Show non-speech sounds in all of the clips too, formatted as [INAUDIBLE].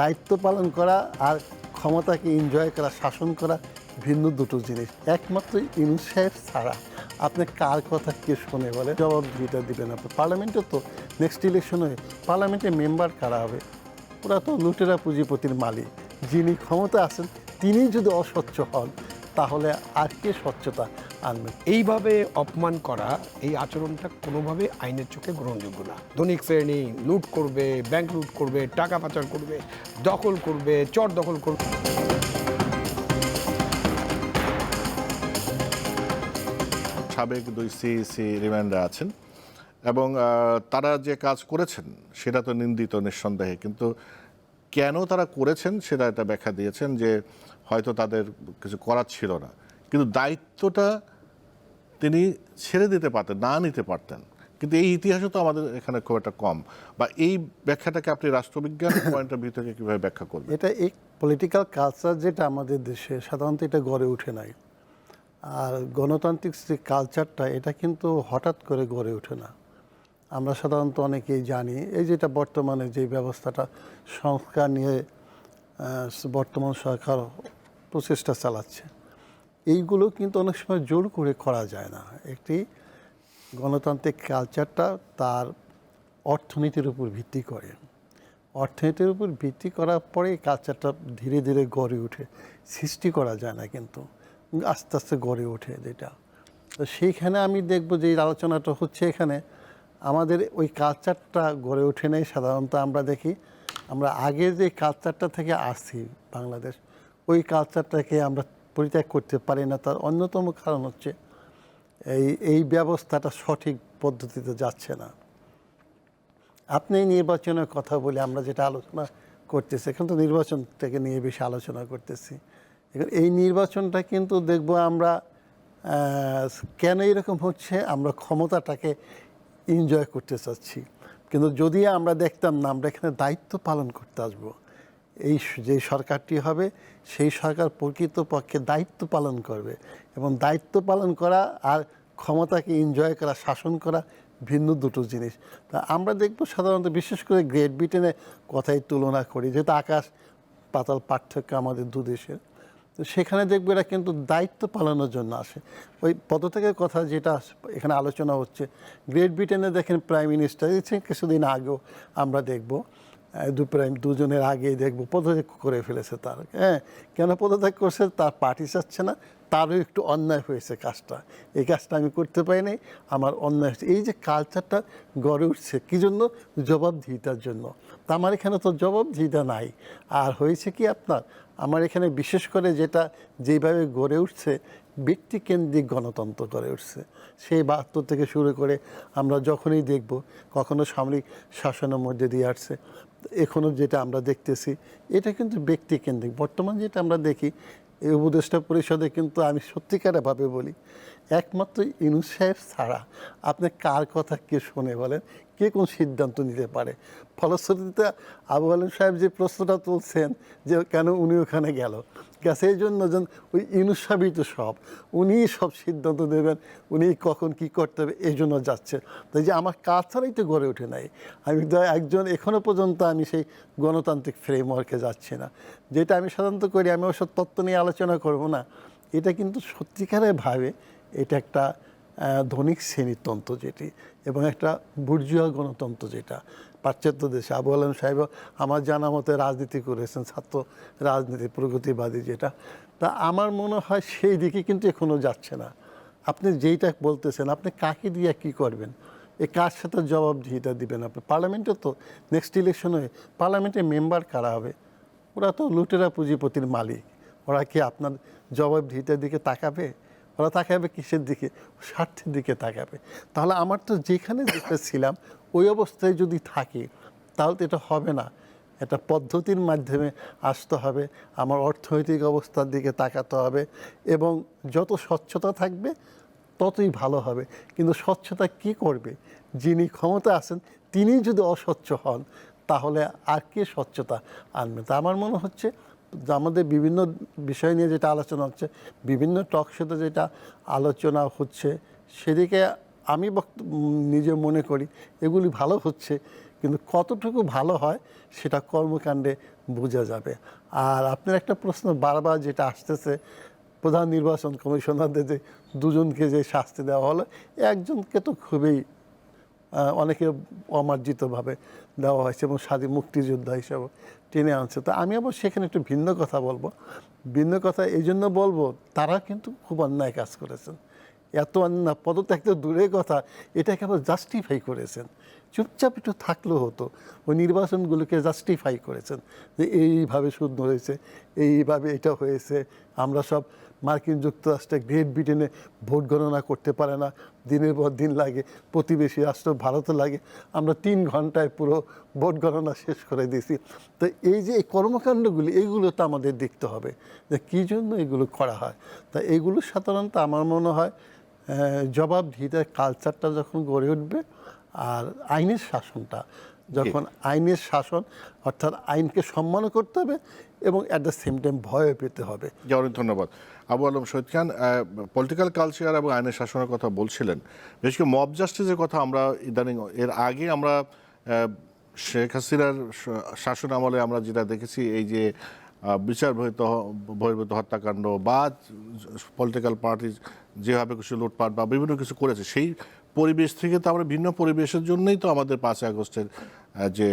দায়িত্ব পালন করা আর ক্ষমতাকে এনজয় করা, শাসন করা ভিন্ন দুটো জিনিস। একমাত্র সাহেব ছাড়া আপনি কার কথা কে শোনে বলে? জবাবদিহিতা দিবেন আপনি। পার্লামেন্টে তো নেক্সট ইলেকশনে পার্লামেন্টে মেম্বার কারা হবে? ওরা তো লুটেরা পুঁজিপতির মালিক। যিনি ক্ষমতা আছেন তিনি যদি অস্বচ্ছ হন, তাহলে আর কে স্বচ্ছতা? আনবেন এইভাবে অপমান করা এই আচরণটা কোনোভাবে আইনের চোখে গ্রহণযোগ্য না। ধনিক শ্রেণি লুট করবে ব্যাংক লুট করবে, টাকা পাচার করবে, দখল করবে, চর দখল করবে। সাবেক দুই সিইসি রিমান্ডে আছেন এবং তারা যে কাজ করেছেন সেটা তো নিন্দিত নিঃসন্দেহে, কিন্তু কেন তারা করেছেন সেটা এটা ব্যাখ্যা দিয়েছেন যে হয়তো তাদের কিছু করার ছিল না। কিন্তু দায়িত্বটা তিনি ছেড়ে দিতে পারতেন না নিতে পারতেন। কিন্তু এই ইতিহাসও তো আমাদের এখানে খুব একটা কম। বা এই ব্যাখ্যাটাকে আপনি রাষ্ট্রবিজ্ঞান পয়েন্ট [COUGHS] অফ ভিউ থেকে কীভাবে ব্যাখ্যা করবেন? এটা এই পলিটিক্যাল কালচার যেটা আমাদের দেশে সাধারণত এটা গড়ে ওঠে নাই। আর গণতান্ত্রিক যে কালচারটা এটা কিন্তু হঠাৎ করে গড়ে ওঠে না। আমরা সাধারণত অনেকেই জানি এই যেটা বর্তমানে যে ব্যবস্থাটা সংস্কার নিয়ে বর্তমান সরকার প্রচেষ্টা চালাচ্ছে। এইগুলো কিন্তু অনেক সময় জোর করে করা যায় না। একটি গণতান্ত্রিক কালচারটা তার অর্থনীতির উপর ভিত্তি করে। অর্থনীতির উপর ভিত্তি করার পরে এই কালচারটা ধীরে ধীরে গড়ে ওঠে। সৃষ্টি করা যায় না কিন্তু। আস্তে আস্তে গড়ে ওঠে যেটা। তো সেইখানে আমি দেখব যে এই আলোচনাটা হচ্ছে এখানে। আমাদের ওই কালচারটা গড়ে ওঠে নাই সাধারণত আমরা দেখি। আমরা আগে যে কালচারটা থেকে আসছি বাংলাদেশ, ওই কালচারটাকে আমরা পরিত্যাগ করতে পারি না, তার অন্যতম কারণ হচ্ছে এই এই ব্যবস্থাটা সঠিক পদ্ধতিতে যাচ্ছে না। আপনি নির্বাচনের কথা বলে আমরা যেটা আলোচনা করতেছি, এখন তো নির্বাচন থেকে নিয়ে বেশি আলোচনা করতেছি। এখন এই নির্বাচনটা কিন্তু দেখব আমরা কেন এরকম হচ্ছে, আমরা ক্ষমতাটাকে এনজয় করতে চাচ্ছি। কিন্তু যদি আমরা দেখতাম না, আমরা এখানে দায়িত্ব পালন করতে আসব। এই যে সরকারটি হবে, সেই সরকার প্রকৃতপক্ষে দায়িত্ব পালন করবে এবং দায়িত্ব পালন করা আর ক্ষমতাকে এনজয় করা, শাসন করা ভিন্ন দুটো জিনিস। তা আমরা দেখব সাধারণত বিশেষ করে গ্রেট ব্রিটেনে কথাই তুলনা করি, যেহেতু আকাশ পাতাল পার্থক্য আমাদের দু দেশের। তো সেখানে দেখব এরা কিন্তু দায়িত্ব পালনের জন্য আসে। ওই পদত্যাগের কথা যেটা এখানে আলোচনা হচ্ছে গ্রেট ব্রিটেনে দেখেন প্রাইম মিনিস্টার কিছুদিন আগেও আমরা দেখব দু প্রাইম দুজনের আগেই দেখব। পদত্যাগ করে ফেলেছে তার। হ্যাঁ কেন পদত্যাগ করছে? তার পার্টি চাচ্ছে না। তারও একটু অন্যায় হয়েছে কাজটা। এই কাজটা আমি করতে পারি নাই, আমার অন্যায় হয়েছে। এই যে কালচারটা গড়ে উঠছে, কী জন্য? জবাবদিহিতার জন্য। তা আমার এখানে তো জবাবদিহিতা নাই। আর হয়েছে কি আপনার? আমার এখানে বিশেষ করে যেটা যেভাবে গড়ে উঠছে ব্যক্তিকেন্দ্রিক গণতন্ত্র গড়ে উঠছে। সেই বাহাত্তর থেকে শুরু করে আমরা যখনই দেখব, কখনো সামরিক শাসনের মধ্যে দিয়ে আসছে এখনও যেটা আমরা দেখতেছি, এটা কিন্তু ব্যক্তিকেন্দ্রিক। বর্তমান যেটা আমরা দেখি এই উপদেষ্টা পরিষদে কিন্তু আমি সত্যিকারভাবে বলি একমাত্র ইনুস সাহেব ছাড়া। আপনি কার কথা কে শোনে বলেন? কে কোন সিদ্ধান্ত নিতে পারে? ফলশ্রুতিতে আবু আলম সাহেব যে প্রশ্নটা তুলছেন যে কেন উনি ওখানে গেল? গেছে এই জন্য যেন ওই ইনুস সাহেবই তো সব। উনিই সব সিদ্ধান্ত দেবেন, উনি কখন কি করতে হবে, এই জন্য যাচ্ছে। তাই যে আমার কাজ ছাড়াই তো গড়ে ওঠে নাই। আমি একজন এখনও পর্যন্ত আমি সেই গণতান্ত্রিক ফ্রেমওয়ার্কে যাচ্ছি না। যেটা আমি সাধারণত করি, আমি ওসব তত্ত্ব নিয়ে আলোচনা করব না। এটা কিন্তু সত্যিকারের ভাবে এটা একটা ধনিক শ্রেণীতন্ত্র যেটি এবং একটা বুর্জুয়া গণতন্ত্র যেটা। পাশ্চাত্য দেশে আবু আলম সাহেব আমার জানা মতে রাজনীতি করেছেন, ছাত্র রাজনীতি, প্রগতিবাদী যেটা। তা আমার মনে হয় সেই দিকে কিন্তু এখনও যাচ্ছে না। আপনি যেইটা বলতেছেন, আপনি কাকে দিয়ে কি করবেন? এ কার সাথে জবাবদিহিতা দিবেন আপনি? পার্লামেন্টে তো নেক্সট ইলেকশনে পার্লামেন্টে মেম্বার কারা হবে? ওরা তো লুটেরা পুঁজিপতির মালিক। ওরা কি আপনার জবাবদিহিতার দিকে তাকাবে? ওরা তাকাবে কিসের দিকে? স্বার্থের দিকে তাকাবে। তাহলে আমার তো যেখানে যেটা ছিলাম, ওই অবস্থায় যদি থাকি, তাহলে তো এটা হবে না। একটা পদ্ধতির মাধ্যমে আসতে হবে, আমার অর্থনৈতিক অবস্থার দিকে তাকাতে হবে এবং যত স্বচ্ছতা থাকবে, ততই ভালো হবে। কিন্তু স্বচ্ছতা কি করবে? যিনি ক্ষমতা আছেন তিনি যদি অস্বচ্ছ হন, তাহলে আর কে স্বচ্ছতা আনবে? তা আমার মনে হচ্ছে আমাদের বিভিন্ন বিষয় নিয়ে যেটা আলোচনা হচ্ছে, বিভিন্ন টক শোতে যেটা আলোচনা হচ্ছে, সেদিকে আমি নিজে মনে করি এগুলি ভালো হচ্ছে, কিন্তু কতটুকু ভালো হয় সেটা কর্মকাণ্ডে বোঝা যাবে। আর আপনার একটা প্রশ্ন বারবার যেটা আসতেছে, প্রধান নির্বাচন কমিশনারদের যে দুজনকে যে শাস্তি দেওয়া হলো, একজনকে তো খুবই অনেকে অমার্জিতভাবে দেওয়া হয়েছে এবং স্বাধীন মুক্তিযোদ্ধা হিসাবে। টেনে আনছে। তো আমি আবার সেখানে একটু ভিন্ন কথা বলব। ভিন্ন কথা এই জন্য বলব, তারা কিন্তু খুব অন্যায় কাজ করেছেন। এত অন্যায়, পদত্যাগ তো দূরের কথা, এটাকে আবার জাস্টিফাই করেছেন। চুপচাপ একটু থাকলেও হতো। ওই নির্বাচনগুলোকে জাস্টিফাই করেছেন যে এইভাবে শুদ্ধ হয়েছে, এইভাবে এটা হয়েছে। আমরা সব মার্কিন যুক্তরাষ্ট্রে গ্রেট ব্রিটেনে ভোট গণনা করতে পারে না। দিনের পর দিন লাগে, প্রতিবেশী রাষ্ট্র ভারতে লাগে। আমরা তিন ঘন্টায় পুরো ভোট গণনা শেষ করে দিয়েছি। তো এই যে এই কর্মকাণ্ডগুলি এইগুলো তো আমাদের দেখতে হবে যে কী জন্য এগুলো করা হয়। তা এগুলো সাধারণত আমার মনে হয় জবাবদিহিতার কালচারটা যখন গড়ে উঠবে আর আইনের শাসনটা। যখন আইনের শাসন অর্থাৎ আইনকে সম্মান করতে হবে এবং অ্যাট দ্য সেম টাইম ভয় পেতে হবে। অনেক ধন্যবাদ। আবু আলম শহীদ খান পলিটিক্যাল কালচার এবং আইনের শাসনের কথা বলছিলেন। বিশেষ করে মব জাস্টিসের কথা আমরা ইদানিং এর আগে আমরা শেখ হাসিনার শাসন আমলে আমরা যেটা দেখেছি এই যে বিচার বহির্ভূত বহির্ভূত হত্যাকাণ্ড বা পলিটিক্যাল পার্টি যেভাবে কিছু লুটপাট বা বিভিন্ন কিছু করেছে সেই পরিবেশ থেকে তো আমরা ভিন্ন পরিবেশের জন্যই তো আমাদের পাঁচই আগস্টের যে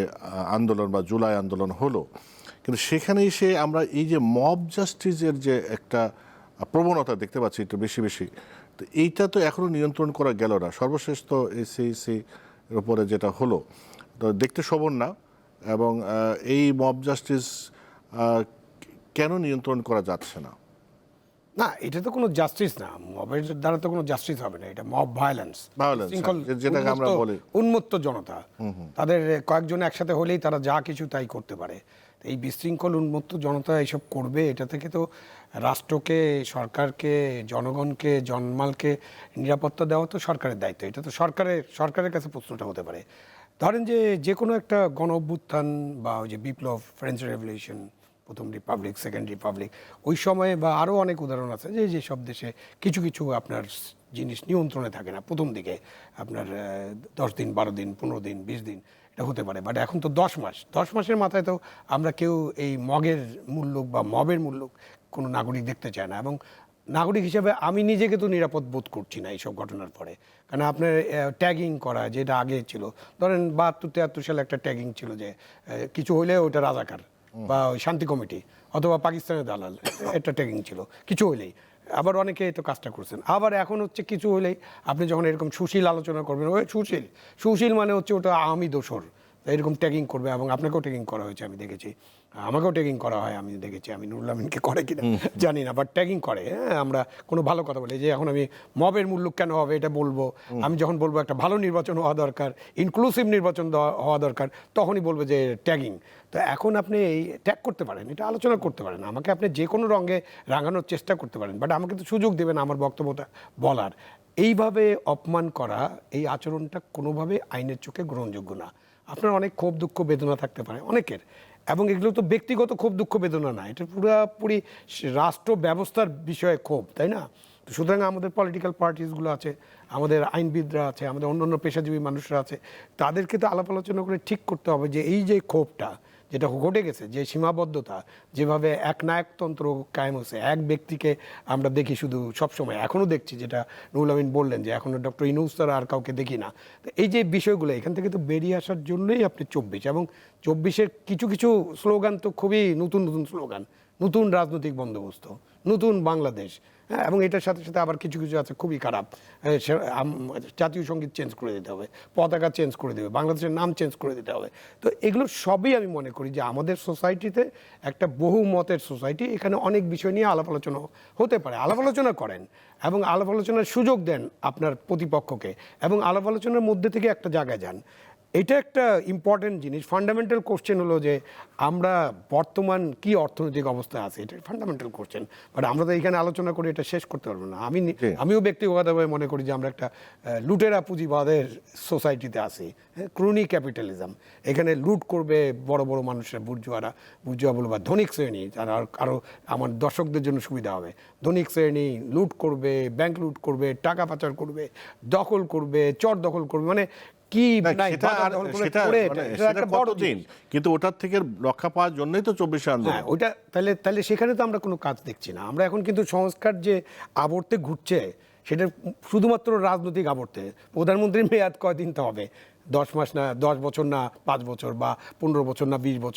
আন্দোলন বা জুলাই আন্দোলন হলো। কিন্তু সেখানে এসে আমরা এই যে মব জাস্টিসের যে একটা প্রবণতা দেখতে পাচ্ছি একটু বেশি বেশি, তো এইটা তো এখনও নিয়ন্ত্রণ করা গেল না। সর্বশেষ তো এসিসি এর উপরে যেটা হলো, তো দেখতে শোভন না এবং এই মব জাস্টিস কেন নিয়ন্ত্রণ করা যাচ্ছে না? না এটা তো কোনো জাস্টিস না। মবের দ্বারা তো কোনো জাস্টিস হবে না। এটা মব ভায়োলেন্স Violence, যেটাকে আমরা বলি। উন্মত্ত জনতা। তাদের কয়েকজন একসাথে হলেই তারা যা কিছু তাই করতে পারে। এই বিশৃঙ্খল উন্মত্ত জনতা এইসব করবে এটা থেকে তো রাষ্ট্রকে সরকারকে জনগণকে জনমালকে নিরাপত্তা দেওয়া তো সরকারের দায়িত্ব। এটা তো সরকারের সরকারের কাছে প্রশ্নটা হতে পারে। ধরেন যে যে কোনো একটা গণ অভ্যুত্থান বা ওই যে বিপ্লব ফ্রেঞ্চ রেভলিউশন প্রথম রিপাবলিক সেকেন্ড রিপাবলিক ওই সময়ে বা আরও অনেক উদাহরণ আছে যে যেসব দেশে কিছু কিছু আপনার জিনিস নিয়ন্ত্রণে থাকে না। প্রথম দিকে আপনার দশ দিন, বারো দিন, পনেরো দিন, বিশ দিন এটা হতে পারে। বাট এখন তো দশ মাস। দশ মাসের মাথায় তো আমরা কেউ এই মগের মূল্য বা মবের মূল্য কোনো নাগরিক দেখতে চায় না। এবং নাগরিক হিসেবে আমি নিজেকে তো নিরাপদ বোধ করছি না এইসব ঘটনার পরে। কারণ আপনার ট্যাগিং করা যেটা আগে ছিল। ধরেন বাহাত্তর তিয়াত্তর সালে একটা ট্যাগিং ছিল যে কিছু হইলে ওটা রাজাকার। বা শান্তি কমিটি অথবা পাকিস্তানের দালাল, এটা ট্রেকিং ছিল। কিছু হইলেই। আবার অনেকে তো কাজটা করছেন। আবার এখন হচ্ছে কিছু হইলেই আপনি যখন এরকম সুশীল আলোচনা করবেন, ওই সুশীল। সুশীল মানে হচ্ছে ওটা আমি দোসর এরকম ট্যাগিং করবে এবং আপনাকেও ট্যাগিং করা হয়েছে আমি দেখেছি। আমাকেও ট্যাগিং করা হয় আমি দেখেছি আমি নুরুল আমিনকে করে কিনা জানি না বাট ট্যাগিং করে হ্যাঁ আমরা কোনো ভালো কথা বলি। যে এখন আমি মবের মূল্য কেন হবে এটা বলব। আমি যখন বলব একটা ভালো নির্বাচন হওয়া দরকার ইনক্লুসিভ নির্বাচন হওয়া দরকার তখনই বলব যে ট্যাগিং তো এখন আপনি এই ট্যাগ করতে পারেন এটা আলোচনা করতে পারেন। আমাকে আপনি যে কোনো রঙে রাঙানোর চেষ্টা করতে পারেন বাট আমাকে তো সুযোগ দেবেন আমার বক্তব্যটা বলার। এইভাবে অপমান করা এই আচরণটা কোনোভাবে আইনের চোখে গ্রহণযোগ্য না। আপনার অনেক ক্ষোভ, দুঃখ, বেদনা থাকতে পারে, অনেকের। এবং এগুলো তো ব্যক্তিগত ক্ষোভ, দুঃখ, বেদনা না, এটা পুরোপুরি রাষ্ট্র ব্যবস্থার বিষয়ে ক্ষোভ, তাই না? সুতরাং আমাদের পলিটিক্যাল পার্টিসগুলো আছে, আমাদের আইনবিদরা আছে, আমাদের অন্য অন্য পেশাজীবী মানুষরা আছে, তাদেরকে তো আলাপ আলোচনা করে ঠিক করতে হবে যে এই যে ক্ষোভটা যেটা ঘটে গেছে, যে সীমাবদ্ধতা, যেভাবে এক নায়কতন্ত্র কায়েম হয়েছে, এক ব্যক্তিকে আমরা দেখি শুধু সবসময়, এখনও দেখছি যেটা নুরুল আমিন বললেন যে এখনও ডক্টর ইনুস তারা আর কাউকে দেখি না। তো এই যে বিষয়গুলো, এখান থেকে তো বেরিয়ে আসার জন্যই আপনি চব্বিশ, এবং চব্বিশের কিছু কিছু স্লোগান তো খুবই নতুন নতুন স্লোগান। নতুন রাজনৈতিক বন্দোবস্ত, নতুন বাংলাদেশ হ্যাঁ এবং এটার সাথে সাথে আবার কিছু কিছু আছে খুবই খারাপ। জাতীয় সংগীত চেঞ্জ করে দিতে হবে, পতাকা চেঞ্জ করে দেবে, বাংলাদেশের নাম চেঞ্জ করে দিতে হবে। তো এগুলো সবই আমি মনে করি যে আমাদের সোসাইটিতে একটা বহু মতের সোসাইটি এখানে অনেক বিষয় নিয়ে আলাপ আলোচনা হতে পারে, আলাপ আলোচনা করেন এবং আলাপ আলোচনার সুযোগ দেন আপনার প্রতিপক্ষকে এবং আলাপ আলোচনার মধ্যে থেকে একটা জায়গায় যান। এটা একটা ইম্পর্টেন্ট জিনিস। ফান্ডামেন্টাল কোশ্চেন হলো যে আমরা বর্তমান কি অর্থনৈতিক অবস্থা আছে? এটা ফান্ডামেন্টাল কোশ্চেন বাট আমরা তো এখানে আলোচনা করে এটা শেষ করতে পারব না। আমি আমিও ব্যক্তিগতভাবে মনে করি যে আমরা একটা লুটেরা পুঁজিবাদের সোসাইটিতে আছি। ক্রুনি ক্যাপিটালিজম এখানে লুট করবে বড় বড় মানুষরা বুর্জুয়ারা বুর্জুয়া বলব বা ধনিক শ্রেণি যারা আর- আরও আমার দর্শকদের জন্য সুবিধা হবে। ধনিক শ্রেণি লুট করবে ব্যাংক লুট করবে টাকা পাচার করবে দখল করবে চর দখল করবে। মানে কি মানে। কিন্তু ওটার থেকে রক্ষা পাওয়ার জন্যই তো চব্বিশে আন্দোলন। ওটা তাহলে তাহলে সেখানে তো আমরা কোনো কাজ দেখছি না। আমরা এখন কিন্তু সংস্কার যে আবর্তে ঘুরছে সেটা শুধুমাত্র রাজনৈতিক আবর্তে। প্রধানমন্ত্রীর মেয়াদ কয়দিন তো হবে? দশ মাস না দশ বছর না পাঁচ বছর বা পনেরো বছর না বিশ বছর?